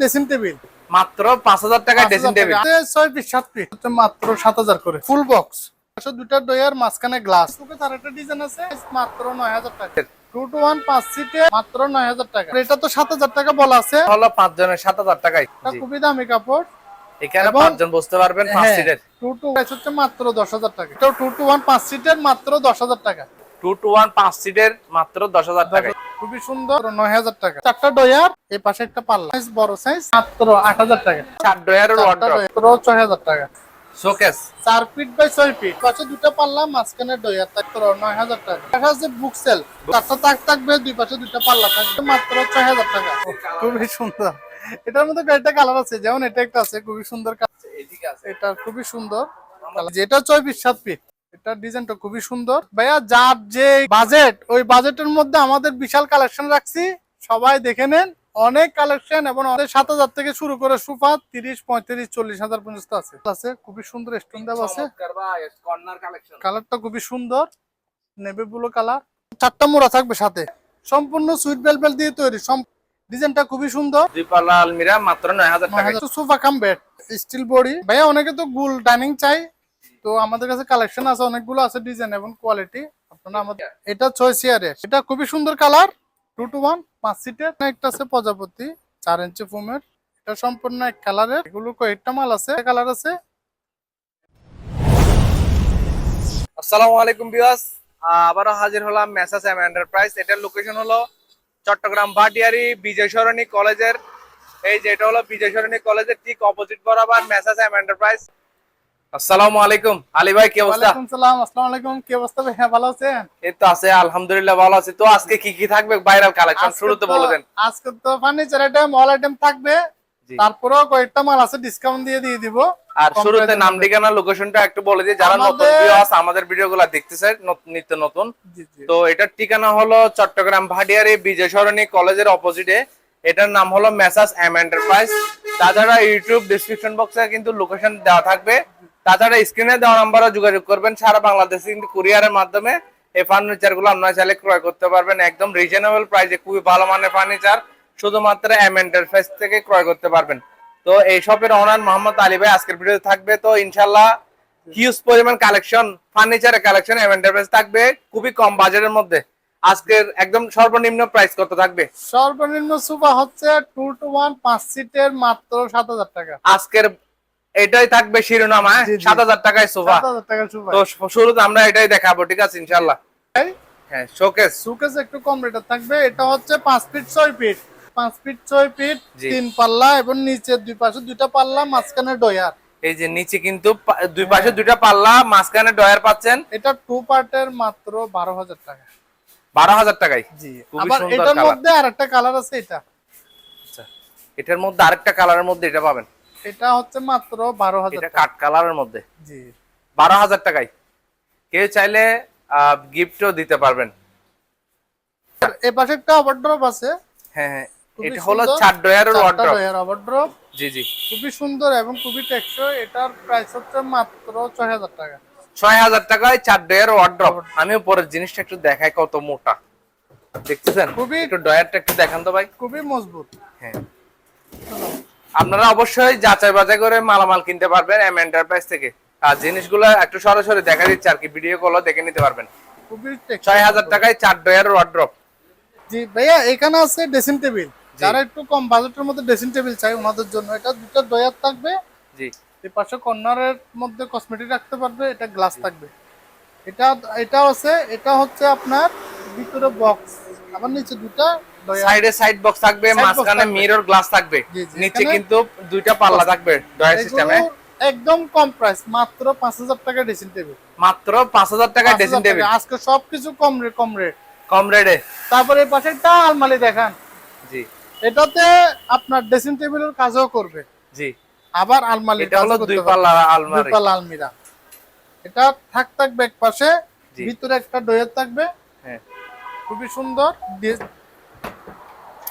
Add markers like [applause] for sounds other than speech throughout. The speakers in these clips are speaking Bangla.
ড্রেসিং টেবিল মাত্র পাঁচ হাজার টাকায় ড্রেসিং টেবিল ছয় পিস সাত পিস মাত্র সাত হাজার করে। ফুল বক্স দুটা ডয়ার মাঝখানে গ্লাস ওকে তার একটা ডিজাইন আছে। মাত্র নয় হাজার টাকা। টু টু ওয়ান পাঁচ সিটে মাত্র নয় হাজার টাকা। এটা তো সাত হাজার টাকা বলা আছে। হলো পাঁচ জনের সাত হাজার টাকায়। খুবই দামি কাপড়। এখানে পাঁচজন বসতে পারবেন পাঁচ সিটের টু টু হচ্ছে মাত্র দশ হাজার টাকা। টু টু ওয়ান পাঁচ সিটের মাত্র দশ হাজার টাকা। টু টু ওয়ান পাঁচ সিটের মাত্র দশ হাজার টাকায়। খুবই সুন্দর নয় হাজার টাকা। চারটা ডয়ার এই পাশে একটা পাল্লা। সাইজ বড় সাইজ মাত্র আট হাজার টাকা। চার ডয়ারের ডয়ার মাত্র ছয় হাজার টাকা। শোকেস ফিট বাই ফিট পাশে দুটো পাল্লা মাঝখানে ডয়ার টাকা। দেখা যাচ্ছে বুক সেল চারটা তাক থাকবে দুই পাশে দুটো পাল্লা থাকবে মাত্র ছয় হাজার টাকা। খুবই সুন্দর। এটার মধ্যে কয়েকটা কালার আছে যেমন এটা একটা আছে খুবই সুন্দর। এটা খুবই সুন্দর। যেটা ছয় ফিট সাত ফিট এটা ডিজাইনটা খুবই সুন্দর। ভাইয়া যার যে বাজেট ওই বাজেটের মধ্যে আমাদের বিশাল কালেকশন রাখছি। সবাই দেখে নেন। অনেক কালেকশন এবং আমাদের সাত হাজার থেকে শুরু করে সুফা তিরিশ পঁয়ত্রিশ চল্লিশ হাজার পর্যন্ত আছে। আছে খুবই সুন্দর স্টোন দেওয়া আছে। কালারটা খুবই সুন্দর। নেভি ব্লু কালার চারটা মোড়া থাকবে সাথে। সম্পূর্ণ সুইট বেলবেল দিয়ে তৈরি। ডিজাইনটা খুবই সুন্দর। দুই পাল্লা আলমিরা মাত্র নয় হাজার টাকায় sofa cum bed steel body ভাইয়া অনেকে তো গুল ডাইনিং চাই। তো আমাদের কাছে কালেকশন আছে, অনেকগুলো আছে ডিজাইন এবং কোয়ালিটি আপনারা আমাদের এটা ছয় চেয়ারের এটা খুবই সুন্দর কালার টু টু ওয়ান পাঁচ সিটের একটা আছে প্রজাপতি, চার ইঞ্চি ফোমের এটা সম্পূর্ণ এক কালারের এগুলো কয়েকটা মাল আছে। কালার আছে। আসসালামু আলাইকুম বিয়াস আবারও হাজির হলাম মেসাস এম এন্টারপ্রাইজ এটার লোকেশন হলো চট্টগ্রাম ভাটিয়ারি বিজয় সরণি কলেজের। এই যে এটা হলো বিজয় সরণি কলেজের ঠিক অপোজিট বরাবর মেসাস এম এন্টারপ্রাইজ আসসালামু আলাইকুম। আলী ভাই কি অবস্থা? সালাম আসসালামু আলাইকুম কি অবস্থা ভাইয়া ভালো আছেন? এই তো আছে আলহামদুলিল্লাহ ভালো আছি। তো আজকে কি কি থাকবে? ভাইরাল কালেকশন শুরুতে বলে দেন। আজকে তো ফার্নিচার আইটেম অল আইটেম থাকবে। তারপরেও কয়েকটা মাল আছে ডিসকাউন্ট দিয়ে দিয়ে দিব। আর শুরুতে নাম ঠিকানা লোকেশনটা একটু বলে দিই। যারা নতুন আমাদের- ভিউয়ার্স আমাদের ভিডিওগুলো দেখতেছে নত- নিত্য নতুন। তো এটার ঠিকানা হলো চট্টগ্রাম ভাটিয়ারি বিজয় সরণি কলেজের অপোজিটে এটার নাম হলো মেসাস এম এন্টারপ্রাইজ। তাছাড়া ইউটিউব ডিসক্রিপশন বক্সে কিন্তু লোকেশন দেওয়া থাকবে। তাছাড়া স্ক্রিনে দেওয়া নাম্বারও যোগাযোগ করবেন। সারা বাংলাদেশে কিন্তু কুরিয়ারের মাধ্যমে এই ফার্নিচারগুলো আপনারা চাইলে ক্রয় করতে পারবেন। একদম রিজনেবল প্রাইসে খুবই ভালো মানের ফার্নিচার শুধুমাত্র এম এন্টারপ্রাইজ থেকে ক্রয় করতে পারবেন। তো এই শপের ওনার মোহাম্মদ আলী ভাই আজকের ভিডিওতে থাকবে। তো ইনশাল্লাহ হিউজ পরিমাণ কালেকশন ফার্নিচারের কালেকশন এম এন্টারপ্রাইজ থাকবে খুবই কম বাজারের মধ্যে। আজকের একদম সর্বনিম্ন প্রাইস কত থাকবে? সর্বনিম্ন সোফা হচ্ছে টু টু ওয়ান পাঁচ সিটের মাত্র সাত হাজার টাকা। আজকের এটাই থাকবে শিরোনাম হ্যাঁ। সাত হাজার টাকায় সোফা। তো শুরুতে আমরা এটাই দেখাবো ঠিক আছে ইনশাল্লাহ হ্যাঁ শোকেস সুকেস একটু কম থাকবে। এটা হচ্ছে পাঁচ ফিট ছয় ফিট পাঁচ ফিট ছয় ফিট তিন পাল্লা এবং নিচে দুই পাশে দুইটা পাল্লা মাঝখানে ডয়ার। এই যে নিচে কিন্তু দুই পাশে দুইটা পাল্লা মাঝখানে ডয়ার পাচ্ছেন। এটা টু পার্টের মাত্র বারো হাজার টাকা। বারো হাজার টাকায়? জি। আবার এটার মধ্যে আর একটা কালার আছে এটা। আচ্ছা এটার মধ্যে আরেকটা কালারের মধ্যে এটা পাবেন? এটা হচ্ছে মাত্র বারো হাজার এটা কাঠ কালারের মধ্যে। জি। বারো হাজার টাকায়। কেউ চাইলে গিফটও দিতে পারবেন। এ পাশে একটা ওভারড্রপ আছে। হ্যাঁ হ্যাঁ। এটা হলো চার ডয়ারের ওয়ার্ড্রপ ডয়ার ওভারড্রপ জি জি। খুবই সুন্দর এবং খুবই টেকসই। এটার প্রাইস হচ্ছে মাত্র ছয় হাজার টাকা। ছয় হাজার টাকায় চার ডয়ার ওয়ার্ড্রপ আমি উপরের জিনিসটা একটু দেখাই কত মোটা। দেখতেছেন? খুবই- একটু ডয়ারটা একটু দেখান তো ভাই। খুবই মজবুত। হ্যাঁ। আপনারা অবশ্যই যাচাই বাছাই করে মালামাল কিনতে পারবেন এম এন্টারপ্রাইজ থেকে। আর জিনিসগুলো একটু সরাসরি দেখা দিচ্ছে আর কি ভিডিও কলও দেখে নিতে পারবেন। খুবই ছয় হাজার টাকায় চার ডয়ার ওয়ার্ড্রপ জি ভাইয়া এখানে আছে ড্রেসিং টেবিল যারা একটু কম বাজেটের মধ্যে ড্রেসিং টেবিল চাই ওনাদের জন্য। এটা দুটো ডয়ার থাকবে। জি। এই পাশে কর্নারের মধ্যে কসমেটিক রাখতে পারবে এটা গ্লাস থাকবে। এটা এটাও আছে এটা হচ্ছে আপনার ভিতরে বক্স আবার নিচে দুটা সাইডে সাইড বক্স থাকবে মাঝখানে মিরর গ্লাস থাকবে। নিচে কিন্তু দুইটা পাল্লা থাকবে ডয়ার সিস্টেমে একদম কম প্রাইস মাত্র পাঁচ হাজার টাকা ড্রেসিং টেবিল মাত্র পাঁচ হাজার টাকায় ড্রেসিং টেবিল আজকে সবকিছু কম রেট কম রেট কম রেটে তারপরে এই পাশে একটা আলমারি দেখান। জি। এটাতে আপনার ড্রেসিং টেবিলের কাজও করবে। জি। আবার আলমারি এটা হলো দুই পাল্লা আলমারি। দুপাল আলমিরা। এটা থাক থাকবে এক পাশে। ভিতরে একটা ডয়ার থাকবে। হ্যাঁ। খুবই সুন্দর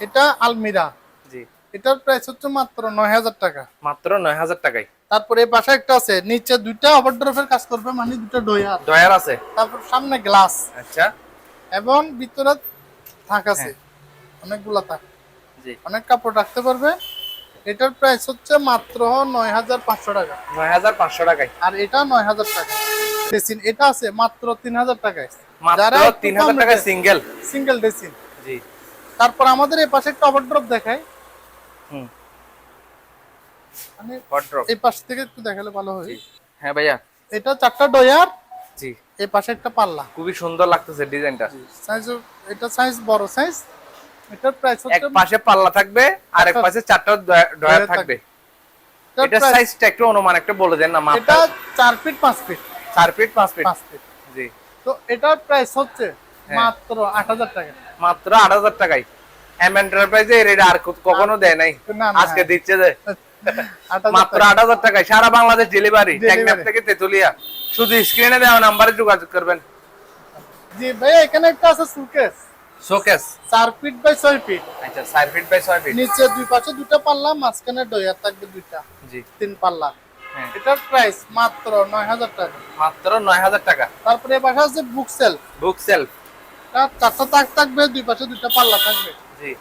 এটা আলমিরা। জি। এটার প্রাইস হচ্ছে মাত্র নয় হাজার টাকা। মাত্র নয় হাজার টাকায়। তারপরে এই পাশে একটা আছে নিচে দুইটা ওভারড্রপের কাজ করবে মানে দুটো ডয়ার ডয়ার আছে। তারপর সামনে গ্লাস। আচ্ছা। এবং ভিতরে থাক আছে। অনেকগুলা থাক। জি। অনেক কাপড় রাখতে পারবে। এটার প্রাইস হচ্ছে মাত্র নয় হাজার পাঁচশো টাকা। নয় হাজার পাঁচশো টাকায়। আর এটা নয় হাজার টাকা। এটা আছে মাত্র তিন হাজার টাকায়। মাত্র তিন হাজার সিঙ্গেল সিঙ্গেল ডেসিন জি। তারপর আমাদের এই পাশে একটা ওভারড্রপ হুম। মানে এই পাশ থেকে একটু দেখালে ভালো হয়। হ্যাঁ ভাইয়া। এটা চারটা ডয়ার। জি। এই পাশে একটা পাল্লা। খুবই সুন্দর লাগতেছে ডিজাইনটা। সাইজ এটা সাইজ বড় সাইজ এটার প্রাইস এক পাশে পাল্লা থাকবে আর এক পাশে চারটা ডয়ার ডয়ার থাকবে। এটা সাইজটা একটু অনুমান একটা বলে দেন না এটা মাপটা চার ফিট পাঁচ ফিট চার ফিট পাঁচ ফিট পাঁচ ফিট জি তো এটার প্রাইস হচ্ছে হ্যাঁ। মাত্র আট হাজার টাকা। মাত্র আট হাজার টাকায়। এম এন্টারপ্রাইজে এর আর কখনো দেয় নাই। আজকে দিচ্ছে যে। মাত্র আট হাজার টাকায়। সারা বাংলাদেশ ডেলিভারি। টেকনাফ থেকে তেতুলিয়া। শুধু স্ক্রিনে দেওয়া নাম্বারে যোগাযোগ করবেন। জি ভাইয়া এখানে একটা আছে সুকেস শোকেস চার ফিট বাই ছয় ফিট আচ্ছা চার ফিট বাই ছয় ফিট নিচে দুই পাশে দুটা পাল্লা মাঝখানে ডয়ার থাকবে দুইটা। জি। তিন পাল্লা। এটার প্রাইস মাত্র নয় হাজার টাকা। মাত্র নয় হাজার টাকা। তারপরে পাশে আছে বুক সেল বুক সেলফ চারটা তাক থাকবে দুই পাশে দুইটা পাল্লা থাকবে। জি।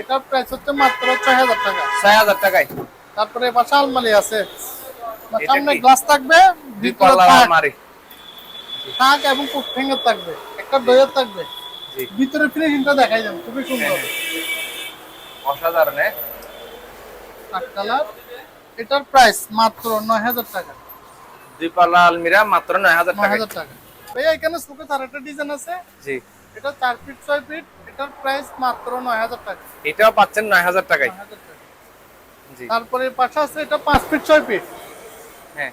এটার প্রাইস হচ্ছে মাত্র ছয় হাজার টাকা। ছয় হাজার টাকায়। তারপরে পাশে আলমারি আছে। সামনে গ্লাস থাকবে ভিতরে আলমারি। থাক এবং কুক ফিঙ্গার থাকবে। একটা ডয়ার থাকবে। জি। ভিতরে ফিনিশিংটা দেখাই যান খুবই সুন্দর। হ্যাঁ, অসাধারণ হ্যাঁ? কাঠ কালার এটার প্রাইস মাত্র নয় হাজার টাকা। দুই পাল্লা আলমিরা মাত্র নয় হাজার নয় টাকা হাজার টাকা। ভাইয়া এখানে সুকে তার একটা ডিজাইন আছে। জি। এটা চার ফিট ছয় ফিট এটার প্রাইস মাত্র নয় হাজার টাকা। এটাও পাচ্ছেন নয় হাজার টাকায়। টাকা। জি। তারপরে পাশে আছে এটা পাঁচ ফিট ছয় ফিট হ্যাঁ।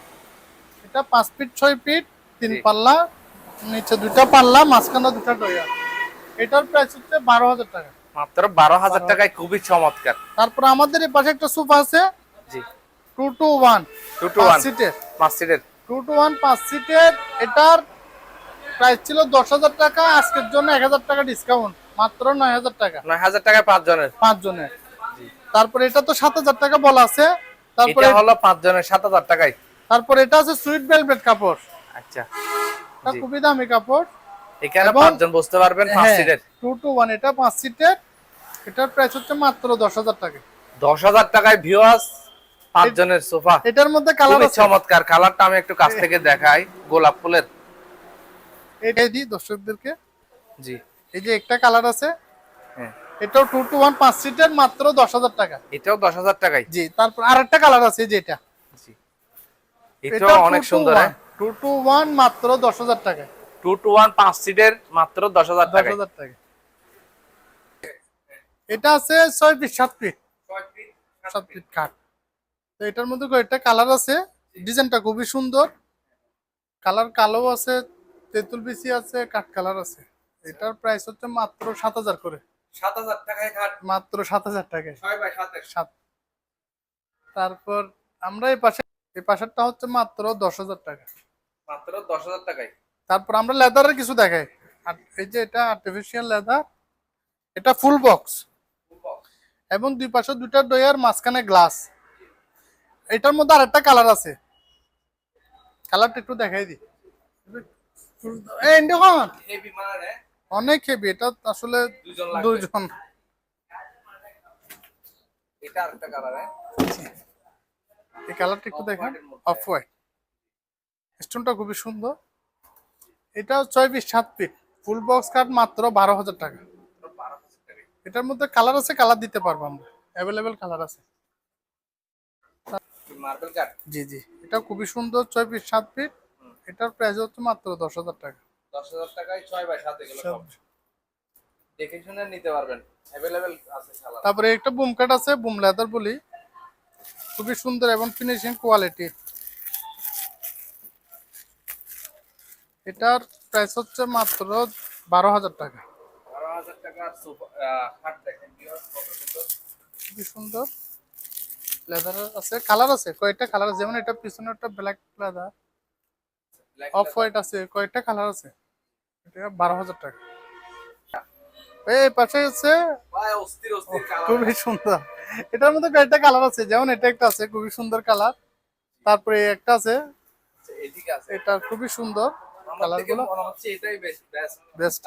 এটা পাঁচ ফিট ছয় ফিট তিন পাল্লা নিচে দুটা পাল্লা মাঝখানে দুটা ডয়া এটার প্রাইস হচ্ছে বারো হাজার টাকা। মাত্র বারো হাজার টাকায় খুবই চমৎকার। তারপর আমাদের এই পাশে একটা সোফা আছে। জি। Two two one two two one সিটের পাঁচ সিটের টু টু ওয়ান পাঁচ সিটের এটার প্রাইস ছিল দশ হাজার টাকা আজকের জন্য এক হাজার টাকা ডিসকাউন্ট মাত্র নয় হাজার টাকা। নয় হাজার টাকায় পাঁচ জনের পাঁচ জনের তারপরে এটা তো সাত হাজার টাকা বলা আছে। তারপরে হলো পাঁচ জনের সাত হাজার টাকায়। তারপরে এটা আছে সুইট ভেলভেট কাপড়। আচ্ছা। এটা খুবই দামি কাপড়। এখানে পাঁচজন বসতে পারবেন পাঁচ সিটের টু টু ওয়ান এটা পাঁচ সিটের এটার প্রাইস হচ্ছে মাত্র দশ হাজার টাকা। দশ হাজার টাকায় ভিউয়ার্স পাঁচ জনের সোফা। এটার মধ্যে কালার চমৎকার। কালারটা আমি একটু কাছ থেকে দেখাই। গোলাপ ফুলের। এটাই দিই দর্শকদেরকে। জি। এই যে একটা কালার আছে। হ্যাঁ। এটাও টু টু ওয়ান পাঁচ সিটের মাত্র দশ হাজার টাকা। এটাও দশ হাজার টাকায়। জি তারপর আরেকটা কালার আছে যে এটা। জি। এটাও অনেক সুন্দর টু টু ওয়ান মাত্র দশ হাজার টাকা টু টু ওয়ান পাঁচ সিটের মাত্র দশ হাজার টাকা এটা আছে ছয় পিস সাত পিস সাত পিস কাঠ তো এটার মধ্যে কয়েকটা কালার আছে। ডিজাইনটা খুবই সুন্দর। কালার কালো আছে তেঁতুল বিচি আছে কাঠ কালার আছে। এটার প্রাইস হচ্ছে মাত্র সাত হাজার করে। সাত হাজার টাকায় মাত্র সাত হাজার টাকায়। ছয় বাই সাতের। সাত। তারপর আমরা এই পাশে এই পাশেরটা হচ্ছে মাত্র দশ হাজার টাকা। মাত্র দশ হাজার টাকায়। তারপর আমরা লেদারের কিছু দেখাই। আর এই যে এটা আর্টিফিশিয়াল লেদার এটা ফুল বক্স এবং দুই পাশে দুইটা ডয়ার মাঝখানে গ্লাস এটার মধ্যে আরেকটা কালার আছে। কালারটা একটু দেখাই দি মানে অনেক হেভি এটা আসলে দুজন হ্যাঁ? এই কালারটা একটু দেখেন। অফ হোয়াইট স্টোনটা খুবই সুন্দর। এটা ছয় পিস সাত পিস ফুল বক্স কার্ড মাত্র বারো হাজার টাকা। এটার মধ্যে কালার আছে কালার দিতে পারব আমরা। অ্যাভেলেবেল কালার আছে। মার্বেল কাট জি জি। এটা খুবই সুন্দর ছয় পিস সাত পিস এটার প্রাইস হচ্ছে মাত্র দশ হাজার টাকা। দশ হাজার টাকায় ছয় বাই সাত এগুলো দেখে শুনে নিতে পারবেন। অ্যাভেলেবেল আছে তারপরে একটা বুম কাট আছে বুম লেদার বলি। খুবই সুন্দর এবং ফিনিশিং কোয়ালিটি এটার প্রাইস হচ্ছে মাত্র বারো হাজার টাকা। বারো হাজার টাকার সোফা খাট দেখেন খুবই সুন্দর। লেদার আছে কালার আছে কয়েকটা কালার আছে। যেমন এটা পিছনে একটা ব্ল্যাক লেদার অফ হোয়াইট আছে কয়েকটা কালার আছে। এটা বারো হাজার টাকা। এই পাশে কালার খুবই সুন্দর। এটার মধ্যে কয়েকটা কালার আছে। যেমন এটা একটা আছে খুবই সুন্দর কালার তারপরে একটা আছে এটা খুবই সুন্দর কালারগুলো হচ্ছে বেস্ট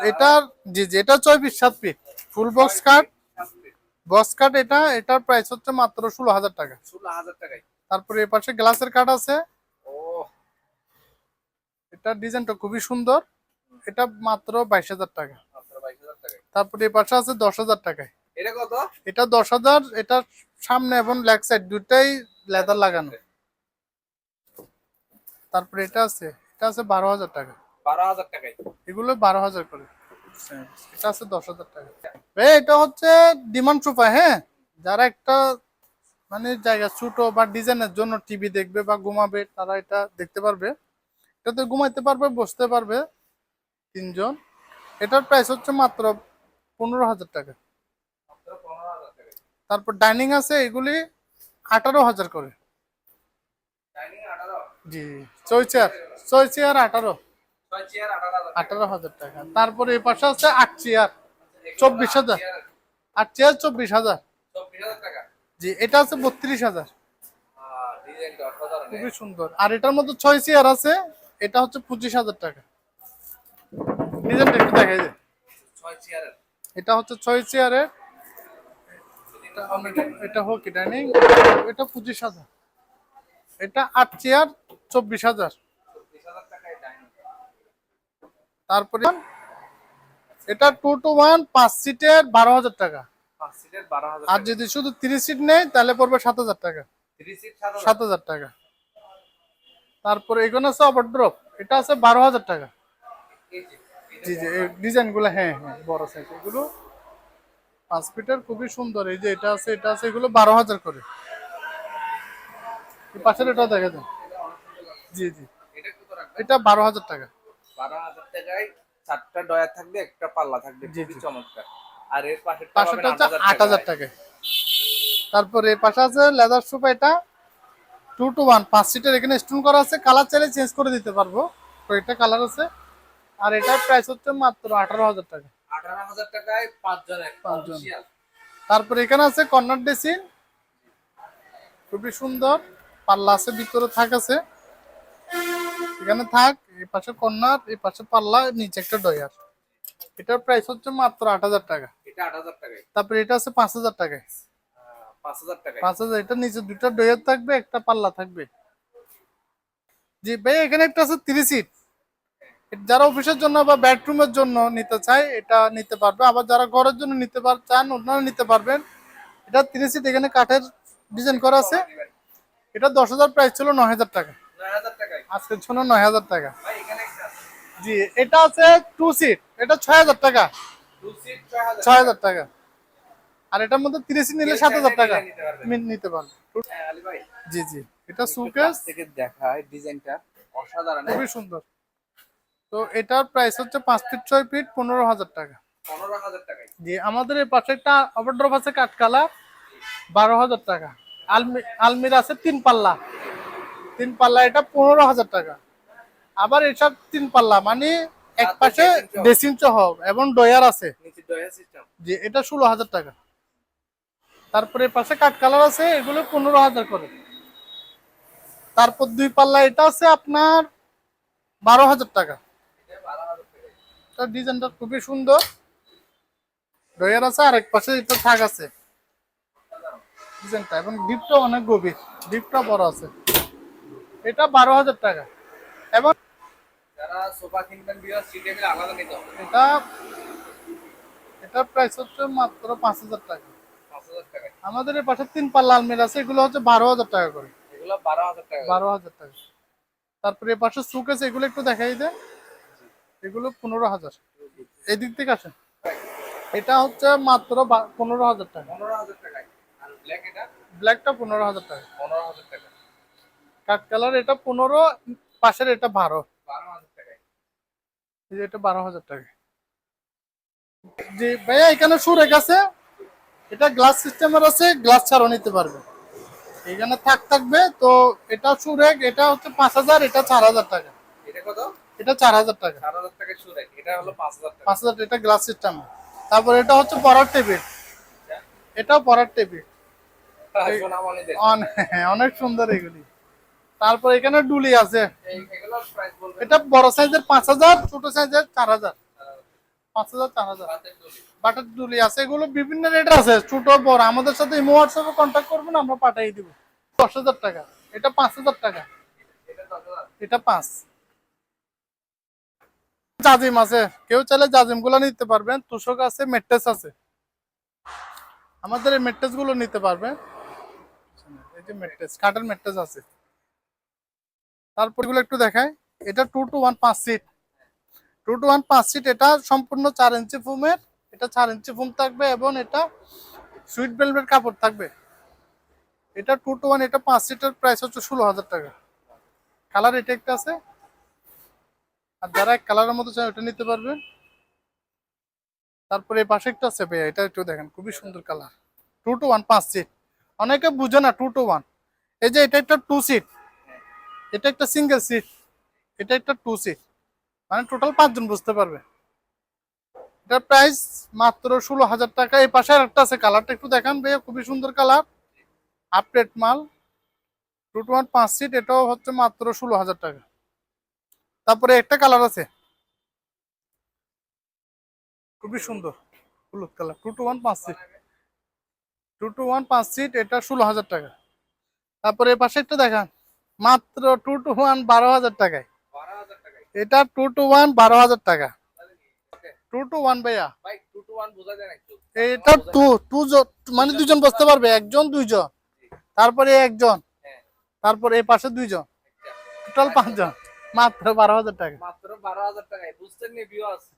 জি জি এটা ছয় পিস সাত piece. Full box cut box cut এটা এটার প্রাইস হচ্ছে মাত্র ষোলো হাজার টাকা। ষোলো হাজার টাকায়। তারপরে এ পাশে গ্লাসের আছে। ও। ডিজাইনটা খুবই সুন্দর। এটা মাত্র বাইশ হাজার টাকা। তারপরে এ পাশে আছে দশ হাজার টাকায়। এটা কত? এটা দশ হাজার এটা সামনে এবং লেগ সাইড দুটাই লেদার লাগানো। তারপরে এটা আছে এটা আছে বারো হাজার টাকা। বারো হাজার টাকায়। এগুলো বারো হাজার করে। এটা আছে দশ হাজার টাকা। এটা হচ্ছে ডিমান্ড সোফা হ্যাঁ? যারা একটা মানে জায়গা ছোট বা ডিজাইনের জন্য টিভি দেখবে বা ঘুমাবে, তারা এটা দেখতে পারবে। এটাতে ঘুমাইতে পারবে, বসতে পারবে তিনজন। এটার প্রাইস হচ্ছে মাত্র পনেরো হাজার টাকা। তারপর ডাইনিং আছে, এগুলি আঠারো হাজার করে। জি, ছয় চেয়ার ছয় চেয়ার আঠারো। আঠারো হাজার টাকা। তারপরে এই পাশে আছে আট চেয়ার চব্বিশ হাজার। আট চেয়ার। চব্বিশ হাজার। জি এটা আছে বত্রিশ হাজার। খুবই সুন্দর। আর এটার মধ্যে ছয় চেয়ার আছে এটা হচ্ছে পঁচিশ হাজার টাকা। ডিজাইনটা একটু দেখাই যায় এটা হচ্ছে ছয় চেয়ারের। এটা হোক এটা। নেই এটা পঁচিশ হাজার। এটা আট চেয়ার চব্বিশ হাজার চব্বিশ হাজার টাকায় ডাইনিং তারপরে এটা টু টু ওয়ান পাঁচ সিটের বারো হাজার টাকা। আর যদি শুধু তিরিশ সিট নেই তাহলে পড়বে সাত হাজার টাকা। সাত হাজার। টাকা। তারপরে এখানে আছে ওভারড্রপ এটা আছে বারো হাজার টাকা। জি জি এই ডিজাইনগুলো হ্যাঁ হ্যাঁ বড় সাইজ এগুলো। পাঁচ ফিটার খুবই সুন্দর। এই যে এটা আছে এটা আছে এগুলো বারো হাজার করে। পাশের এটা দেখা যায় জি জি। এটা বারো হাজার টাকা। বারো হাজার টাকায় চারটা ডয়ার থাকবে একটা পাল্লা থাকবে খুবই চমৎকার। আর এর পাশে হচ্ছে আট হাজার টাকায়। তারপরে এই পাশে আছে লেদার সোফা এটা টু টু ওয়ান পাঁচ সিটের এখানে স্টোন করা আছে কালার চাইলে চেঞ্জ করে দিতে পারব এটা কালার আছে। আর এটার প্রাইস হচ্ছে মাত্র আঠারো হাজার টাকা। আঠারো হাজার টাকায় পাঁচজনের পাঁচজন। তারপরে এখানে আছে কর্নার ডেসিন খুবই সুন্দর পাল্লা আছে ভিতরে থাক আছে। এখানে থাক এই পাশে কর্নার এই পাশে পাল্লা নিচে একটা ডয়ার। এটার প্রাইস হচ্ছে মাত্র আট হাজার টাকা। এটা আট হাজার টাকায়। তারপরে এটা আছে পাঁচ হাজার টাকায়। পাঁচ হাজার টাকায়। পাঁচ হাজার এটা নিচে দুটা ডয়ার থাকবে একটা পাল্লা থাকবে। জি ভাই এখানে একটা আছে থ্রি সিট যারা অফিসের জন্য বা বেডরুমের জন্য নিতে চায় এটা নিতে পারবে। আবার যারা ঘরের জন্য নিতে পার চান ওনারা নিতে পারবেন। এটা থ্রি সিট এখানে কাঠের ডিজাইন করা আছে। এটা দশ হাজার প্রাইস ছিল নয় হাজার টাকা নয় হাজার টাকায়। আজকের জন্য নয় হাজার টাকা। জি এটা আছে টু সিট এটা ছয় হাজার টাকা। ছয় হাজার টাকা। আর এটার মধ্যে তিরিশ নিলে সাত হাজার টাকা। নিতে পারবে। হ্যাঁ, জি জি এটা সুকেস থেকে দেখায় ডিজাইনটা। অসাধারণ। খুবই সুন্দর। তো এটার প্রাইস হচ্ছে পাঁচ ফিট ছয় ফিট পনেরো হাজার টাকা। পনেরো হাজার টাকায়। জি আমাদের এই পাশে একটা ওভারড্রপ আছে কাঠ কালার বারো হাজার টাকা। আলমি আলমিরা আছে তিন পাল্লা। তিন পাল্লা এটা পনেরো হাজার টাকা। আবার এসব তিন পাল্লা মানে এক পাশে। ড্রেসিং সহ এবং ডয়ার আছে। এটা ষোলো হাজার টাকা। তারপরে পাশে কাঠ কালার আছে এগুলো পনেরো হাজার করে। তারপর দুই পাল্লা এটা আছে আপনার বারো হাজার টাকা। তার ডিজাইনটা খুবই সুন্দর। ডয়ার আছে আর এক পাশে এটা থাক আছে। ডিজাইনটা এবং ডিপটা অনেক গভীর। ডিপটা বড় আছে। এটা বারো হাজার টাকা। এবং যারা সোফা কিনবেন বিয়ার সি আলাদা নিতে হবে। এটা এটার প্রাইস হচ্ছে মাত্র পাঁচ হাজার টাকা। আমাদের পাশে তিন পাল্লা আলমিরা আছে এগুলো হচ্ছে বারো হাজার টাকা করে। এগুলো বারো হাজার টাকা। বারো হাজার টাকা। তারপরে পাশে সুক আছে এগুলো একটু দেখাই দেন এগুলো পনেরো হাজার। এদিক থেকে আসেন। এটা হচ্ছে মাত্র পনেরো হাজার টাকা। পনেরো হাজার এটা? ব্ল্যাকটা পনেরো হাজার টাকা। পনেরো হাজার টাকা। কাঠ কালার এটা পনেরো পাশের এটা বারো। বারো হাজার এটা বারো টাকা জি ভাইয়া এখানে সুরেক আছে। এটা গ্লাস সিস্টেমের আছে গ্লাস ছাড়াও নিতে পারবে। এখানে থাক থাকবে তো এটা সুরেক এটা হচ্ছে পাঁচ হাজার এটা চার হাজার টাকা। এটা কত? এটা চার হাজার টাকা। চার হাজার টাকায় শুরু এটা হলো পাঁচ হাজার পাঁচ হাজার এটা গ্লাস সিস্টেম তারপর এটা হচ্ছে পড়ার টেবিল। এটাও পড়ার টেবিল। অনেক [laughs] অনেক সুন্দর এগুলি। তারপর এখানে ডুলি আছে। এটা বড় সাইজের পাঁচ হাজার ছোট সাইজের চার হাজার। পাঁচ হাজার চার হাজার। বাটার ডুলি। আছে। এগুলো বিভিন্ন রেট আছে। ছোট বড়। আমাদের সাথে ইমো হোয়াটসঅ্যাপে কন্ট্যাক্ট করবেন আমরা পাঠিয়ে দিব। দশ হাজার টাকা। এটা পাঁচ হাজার টাকা। এটা এটা পাঁচ। জাজিম আছে। কেউ চাইলে জাজিমগুলো নিতে পারবেন। তুষক আছে মেট্রেস আছে। আমাদের এই মেট্রেসগুলো নিতে পারবেন। এই যে মেট্রেস কাঠের মেট্রেস আছে। তারপর এগুলো একটু দেখায় এটা টু টু ওয়ান পাঁচ সিট টু টু ওয়ান পাঁচ সিট এটা সম্পূর্ণ চার ইঞ্চি ফুমের এটা চার ইঞ্চি ফুম থাকবে এবং এটা সুইট বেল্টের কাপড় থাকবে। এটা টু টু ওয়ান এটা পাঁচ সিটের প্রাইস হচ্ছে ষোলো হাজার টাকা। কালার এটা একটা আছে। আর যারা এক কালারের মতো চায় ওটা নিতে পারবেন। তারপরে এই পাশে একটা আছে ভাইয়া, এটা একটু দেখেন, খুবই সুন্দর কালার টু টু ওয়ান পাঁচ সিট অনেকে বুঝে না টু টু ওয়ান এই যে এটা একটা টু সিট এটা একটা সিঙ্গেল সিট এটা একটা টু সিট মানে টোটাল পাঁচজন বুঝতে পারবে। এটার প্রাইস মাত্র ষোলো হাজার টাকা। এই পাশে আর একটা আছে কালারটা একটু দেখান ভাইয়া, খুবই সুন্দর কালার আপডেট মাল টু টু ওয়ান পাঁচ সিট এটাও হচ্ছে মাত্র ষোলো হাজার টাকা। তারপরে একটা কালার আছে। খুবই সুন্দর, হলুদ কালার টু টু ওয়ান পাঁচ সিট টু টু ওয়ান পাঁচ সিট এটা ষোলো হাজার টাকা। তারপরে এ পাশে একটা দেখান। মাত্র টু টু ওয়ান বারো হাজার টাকায়। এটা টু টু ওয়ান বারো হাজার টাকা. টু টু ওয়ান ভাইয়া? এটা টু টু মানে দুজন বসতে পারবে একজন দুইজন। তারপরে একজন। হ্যাঁ, তারপরে এই পাশে দুইজন। টোটাল পাঁচজন। মাত্র বারো হাজার টাকা। মাত্র বারো হাজার টাকায়। বুঝতেন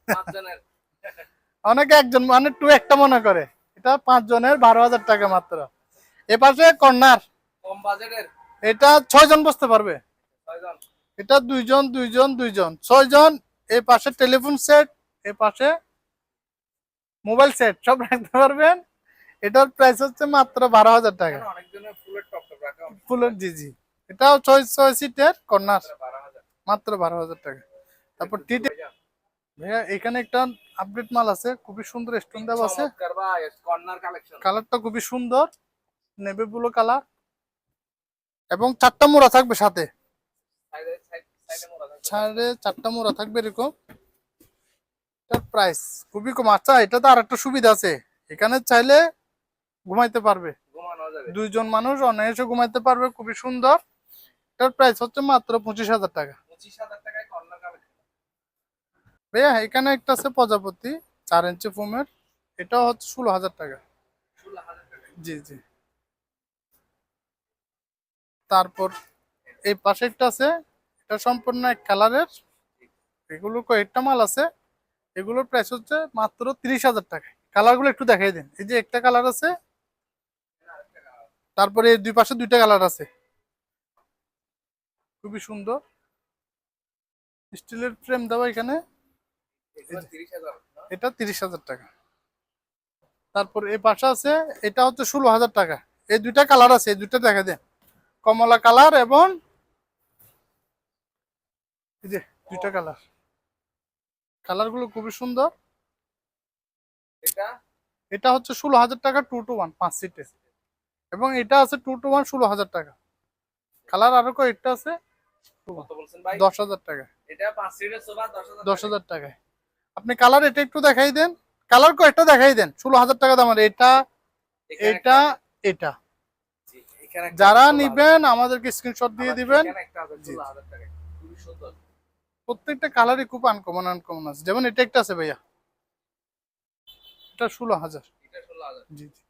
পাঁচজনের। অনেকে একজন মানে টু একটা মনে করে। এটা পাঁচ জনের বারো হাজার টাকা মাত্র। এ পাশে কর্নার কম বাজেটের এটা ছয় জন বসতে পারবে? এটা দুইজন দুইজন দুইজন। ছয় জন এ পাশে টেলিফোন সেট এ পাশে মোবাইল সেট সব রাখতে পারবেন। এটার প্রাইস হচ্ছে মাত্র বারো হাজার টাকা। ফুলের জি জি। এটাও ছয় ছয় সিটের কর্নার মাত্র বারো হাজার। টাকা। তারপর ভাইয়া এখানে একটা আপডেট মাল আছে। খুবই সুন্দর স্টোন দেওয়া আছে। কালারটা খুবই সুন্দর। নেভি ব্লু কালার এবং চারটা মোড়া থাকবে সাথে। সাড়ে চারটা মোড়া থাকবে এরকম। এটার প্রাইস খুবই কম। আচ্ছা এটা তো আর একটা সুবিধা আছে। এখানে চাইলে ঘুমাইতে পারবে। দুইজন মানুষ অনায়াসে ঘুমাইতে পারবে খুবই সুন্দর। এটার প্রাইস হচ্ছে মাত্র পঁচিশ হাজার টাকা। 25,000 টাকায় corner collection। ভাইয়া এখানে একটা আছে প্রজাপতি চার ইঞ্চি ফোমের এটাও হচ্ছে ষোলো হাজার টাকা। জি জি। তারপর এই পাশে একটা আছে এটা সম্পূর্ণ এক কালারের। এগুলো কয়েকটা মাল আছে এগুলোর প্রাইস হচ্ছে মাত্র তিরিশ হাজার টাকা। কালারগুলো একটু দেখাই দিন। এই যে একটা কালার আছে তারপরে দুই পাশে দুইটা কালার আছে। খুবই সুন্দর। স্টিলের ফ্রেম দেওয়া এখানে। এগুলো 30,000 না? এটা তিরিশ হাজার টাকা। তারপর এই পাশে আছে এটা হচ্ছে ষোলো হাজার টাকা। এই দুইটা কালার আছে এই দুইটা দেখা দেন। কমলা কালার এবং এই যে দুইটা কালার। কালারগুলো খুবই সুন্দর। এটা? এটা হচ্ছে ষোলো হাজার টাকা টু টু ওয়ান পাঁচ সিটে। এবং এটা আছে টু টু ওয়ান ষোলো হাজার টাকা। কালার আরও কয়েকটা আছে? দশ হাজার টাকা। এটা পাঁচ সিটের সোফা 10,000 দশ হাজার টাকায়। আপনি কালার এটা একটু দেখাই দেন। কালার কয়েকটা দেখাই দেন। ষোলো হাজার টাকা দামের এটা এটা এটা। যারা নিবেন আমাদেরকে স্ক্রিনশট। দিয়ে দিবেন। এখানে একটা আছে জি। 16,000 টাকায়। খুবই সুন্দর। প্রত্যেকটা কালারই খুব আনকমন আনকমন আছে। যেমন এটা একটা আছে ভাইয়া। এটা ষোলো হাজার। জি জি।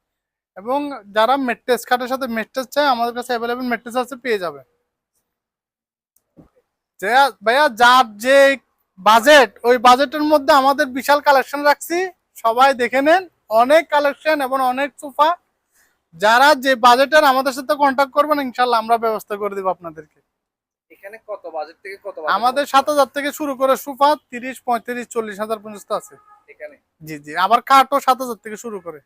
এবং যারা মেট্রেস কাঠের সাথে মেট্রেস চায় আমাদের কাছে অ্যাভেলেবেল মেট্রেস আছে পেয়ে যাবে ভাইয়া যার যে বাজেট ওই বাজেটের মধ্যে আমাদের বিশাল কালেকশন রাখছি। সবাই দেখে নেন। অনেক কালেকশন এবং অনেক সোফা যারা যে বাজেটের আমাদের সাথে কন্ট্যাক্ট করবেন ইনশাল্লাহ আমরা ব্যবস্থা করে দিব আপনাদেরকে। এখানে কত বাজেট থেকে কত আমাদের সাত হাজার থেকে শুরু করে সোফা তিরিশ পঁয়ত্রিশ চল্লিশ হাজার পর্যন্ত আছে। এখানে? জি জি আবার কাঠও সাত হাজার থেকে শুরু করে।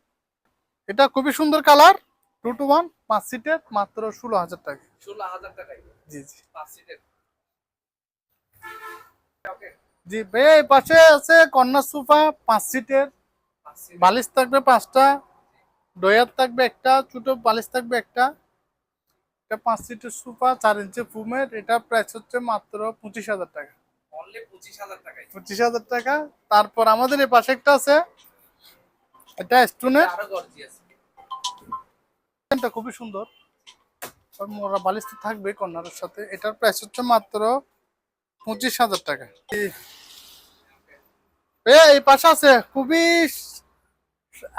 এটা খুবই সুন্দর কালার। টু টু ওয়ান পাঁচ সিটের মাত্র ষোলো হাজার টাকা। 16,000 টাকায়? জি জি। পাঁচ সিটের জি এই পাশে আছে কর্নার সোফা পাঁচ সিটের বালিশ থাকবে পাঁচটা। ডয়ার থাকবে একটা ছোট বালিশ থাকবে একটা। এটা পাঁচ সিটের সোফা চার ইঞ্চি ফুমের এটা প্রাইস হচ্ছে মাত্র পঁচিশ হাজার টাকা। অনলি পঁচিশ হাজার টাকা। তারপর আমাদের এই পাশে একটা আছে। এটা স্টোনের এটা খুবই সুন্দর। মোরা বালিশ তো থাকবে কর্নারের সাথে। এটার প্রাইস হচ্ছে মাত্র পঁচিশ হাজার টাকা। এই- এই পাশে আছে। খুবই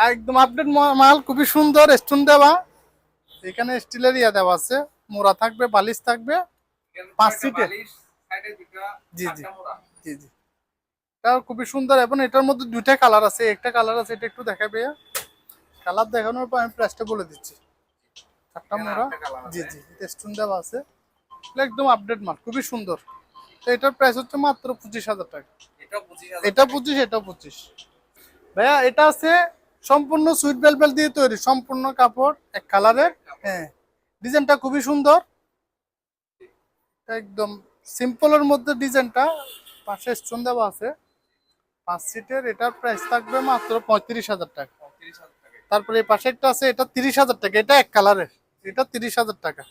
একদম আপডেট মাল খুবই সুন্দর স্টোন দেওয়া। এখানে স্টিলের ইয়া দেওয়া আছে। মোড়া থাকবে বালিশ থাকবে। পাঁচ সিটের। জি, জি। জি জি। এটা খুবই সুন্দর এবং এটার মধ্যে দুইটা কালার আছে। একটা কালার আছে এটা একটু দেখাবে। কালার দেখানোর পর আমি প্রাইসটা বলে দিচ্ছি। চারটা মোড়া। জি। জি স্টোন দেওয়া আছে। একদম আপডেট মাল খুবই সুন্দর। তো এটার প্রাইস হচ্ছে মাত্র পঁচিশ হাজার টাকা। এটা পঁচিশ এটা পঁচিশ এটা পঁচিশ। ভাইয়া এটা আছে সম্পূর্ণ সুইট বেলবেল দিয়ে তৈরি সম্পূর্ণ কাপড় এক কালারের হ্যাঁ ডিজাইনটা খুবই সুন্দর। একদম সিম্পলের মধ্যে ডিজাইনটা পাশে স্টোন দেওয়া আছে। পাঁচ সিটের এটার প্রাইস থাকবে মাত্র পঁয়ত্রিশ হাজার টাকা। তারপরে এই পাশে একটা আছে এটা তিরিশ হাজার টাকা এটা এক কালারের এটা তিরিশ হাজার টাকা।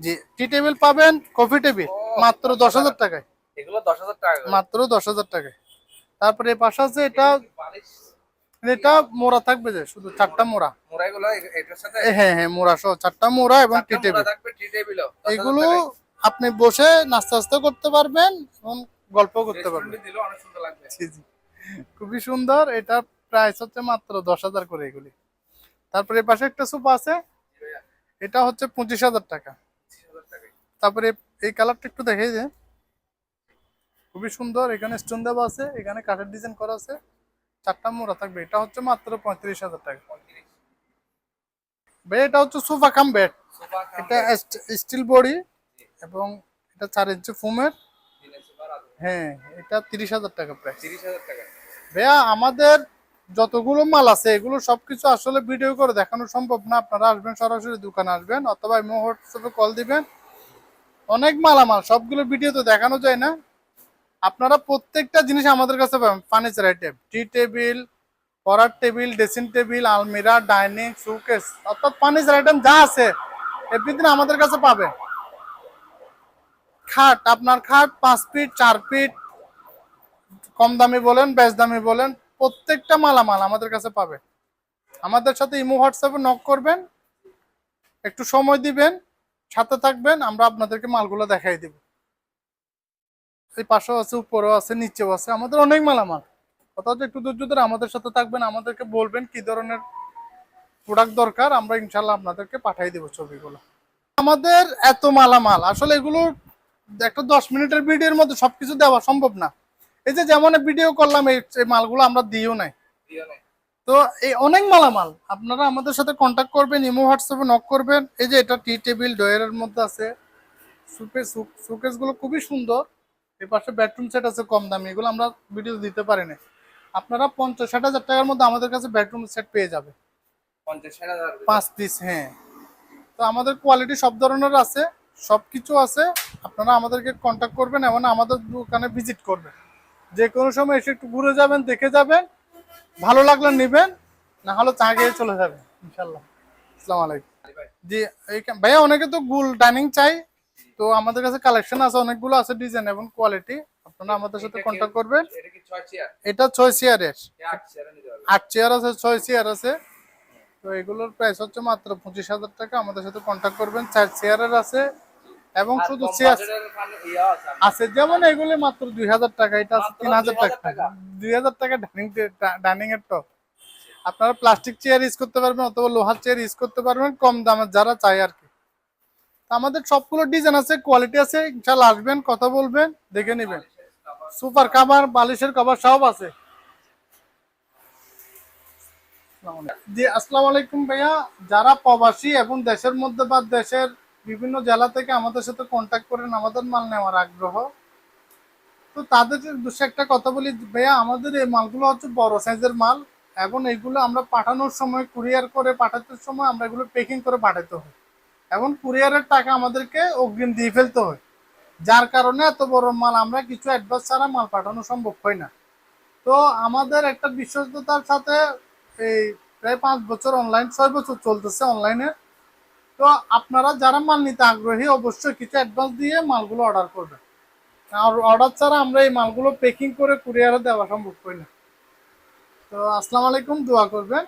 জি টি টেবিল পাবেন কফি টেবিল মাত্র দশ হাজার টাকায়। মাত্র দশ হাজার টাকায়। তারপরে এই পাশে আছে এটা এটা মোড়া থাকবে যে শুধু চারটা মোড়া। এ- এ হ্যাঁ হ্যাঁ মোড়া সহ চারটা মোড়া এবং টি টেবিল এগুলো আপনি বসে নাস্তা নাস্তা করতে পারবেন এবং গল্প করতে পারবেন। খুবই সুন্দর। এটা প্রাইস হচ্ছে মাত্র দশ হাজার করে এগুলি। তারপরে এই পাশে একটা সুপ আছে। এটা হচ্ছে পঁচিশ হাজার টাকা। তারপরে এই কালারটা একটু দেখে যে। খুবই সুন্দর। এখানে স্টোন দেওয়া আছে এখানে কাঠের ডিজাইন করা আছে। চারটা মোড়া থাকবে। এটা হচ্ছে মাত্র পঁয়ত্রিশ হাজার টাকা। ভাই এটা হচ্ছে সোফা কাম বেড এটা স্টিল বডি এবং এটা চার ইঞ্চি ফোমের। হ্যাঁ এটা তিরিশ হাজার টাকা প্রায় তিরিশ হাজার টাকা। ভাইয়া আমাদের যতগুলো মাল আছে এগুলো সবকিছু আসলে ভিডিও করে দেখানো সম্ভব না। আপনারা আসবেন সরাসরি দোকানে আসবেন অথবা হোয়াটসঅ্যাপে কল দিবেন। অনেক মালামাল সবগুলো ভিডিও তো দেখানো যায় না। আপনারা প্রত্যেকটা জিনিস আমাদের কাছে পাবেন। ফার্নিচার আইটেম টি টেবিল পড়ার টেবিল ড্রেসিং টেবিল আলমিরা ডাইনিং সুকেস অর্থাৎ ফার্নিচার আইটেম যা আছে এভরিদিন আমাদের কাছে পাবে খাট, আপনার খাট পাঁচ ফিট চার ফিট কম দামি বলেন, বেশ দামি বলেন, প্রত্যেকটা মালামাল আমাদের কাছে পাবে আমাদের সাথে ইমো হোয়াটসঅ্যাপে নক করবেন, একটু সময় দিবেন, সাথে থাকবেন, আমরা আপনাদেরকে মালগুলো দেখাই দিব। এই পাশেও আছে উপরেও আছে নিচেও আছে আমাদের অনেক মালামাল। অর্থাৎ একটু ধৈর্য ধরে আমাদের সাথে থাকবেন আমাদেরকে বলবেন কি ধরনের প্রোডাক্ট দরকার আমরা ইনশাল্লাহ আপনাদেরকে পাঠিয়ে দেবো ছবিগুলো। আমাদের এত মালামাল আসলে এগুলো একটা দশ মিনিটের ভিডিওর মধ্যে সবকিছু দেওয়া সম্ভব না। এই যে যেমন ভিডিও করলাম এই মালগুলো আমরা দিও নাই। দিও নাই। তো এই অনেক মালামাল আপনারা আমাদের সাথে কন্ট্যাক্ট করবেন ইমো হোয়াটসঅ্যাপে নক করবেন। এই যে এটা টি টেবিল ডয়ের মধ্যে আছে। সুকেস সুকেসগুলো খুবই সুন্দর। এই পাশে বেডরুম সেট আছে কম দামি এগুলো আমরা ভিডিও দিতে পারি না আপনারা পঞ্চাশ ষাট হাজার টাকার মধ্যে আমাদের কাছে বেডরুম সেট পেয়ে যাবে। পাঁচ পিস হ্যাঁ। তো আমাদের কোয়ালিটি সব ধরনের আছে সব কিছু আছে। আপনারা আমাদেরকে কন্ট্যাক্ট করবেন এবং আমাদের দোকানে ভিজিট করবেন। যে কোনো সময় এসে একটু ঘুরে যাবেন দেখে যাবেন। ভালো লাগলে নেবেন না হলে চা খেয়ে চলে যাবেন ইনশাল্লাহ আসসালামু আলাইকুম। জি ভাইয়া অনেকে তো গুল ডাইনিং চাই। তো আমাদের কাছে কালেকশন আছে অনেকগুলো আছে ডিজাইন এবং কোয়ালিটি আপনারা আমাদের সাথে কন্ট্যাক্ট করবেন। এটা ছয় চেয়ারের আট চেয়ারে আছে ছয় চেয়ার আছে। তো এগুলোর প্রাইস হচ্ছে মাত্র পঁচিশ হাজার টাকা। আমাদের সাথে কন্ট্যাক্ট করবেন। চার চেয়ারের আছে এবং শুধু চেয়ার আছে আছে যেমন এগুলি মাত্র দুই হাজার টাকা। এটা আছে তিন হাজার 2000 টাকা? দুই হাজার টাকা ডাইনিং ডাইনিং এর টপ আপনারা প্লাস্টিক চেয়ার ইউজ করতে পারবেন অথবা লোহার চেয়ার ইউজ করতে পারবেন কম দামের যারা চাই আর কি। আমাদের সবগুলো ডিজাইন আছে কোয়ালিটি আছে ইনশাল্লাহ আসবেন, কথা বলবেন, দেখে নেবেন। সুপার কাভার বালিশের কভার সব আছে। জি, আসসালামু আলাইকুম ভাইয়া। যারা প্রবাসী এবং দেশের মধ্যে বা দেশের বিভিন্ন জেলা থেকে আমাদের সাথে কন্ট্যাক্ট করেন, আমাদের মাল নেওয়ার আগ্রহ। তো তাদের দু একটা কথা বলি, ভাইয়া, আমাদের এই মালগুলো হচ্ছে বড় সাইজের মাল এবং এগুলো আমরা পাঠানোর সময় কুরিয়ার করে পাঠাতে সময় আমরা এগুলো প্যাকিং করে পাঠাতে হয়। এবং কুরিয়ারের টাকা আমাদেরকে অগ্রিম দিয়ে ফেলতে হয়। যার কারণে এত বড় মাল আমরা কিছু অ্যাডভান্স ছাড়া মাল পাঠানো সম্ভব হয় না। তো আমাদের একটা বিশ্বস্ততার সাথে এই প্রায় পাঁচ বছর অনলাইন ছয় বছর চলতেছে অনলাইনে তো আপনারা যারা মাল নিতে আগ্রহী, অবশ্যই কিছু অ্যাডভান্স দিয়ে মালগুলো অর্ডার করবেন। আর অর্ডার ছাড়া আমরা এই মালগুলো প্যাকিং করে কুরিয়ারে দেওয়া সম্ভব করি না। তো আসসালামু আলাইকুম, দোয়া করবেন।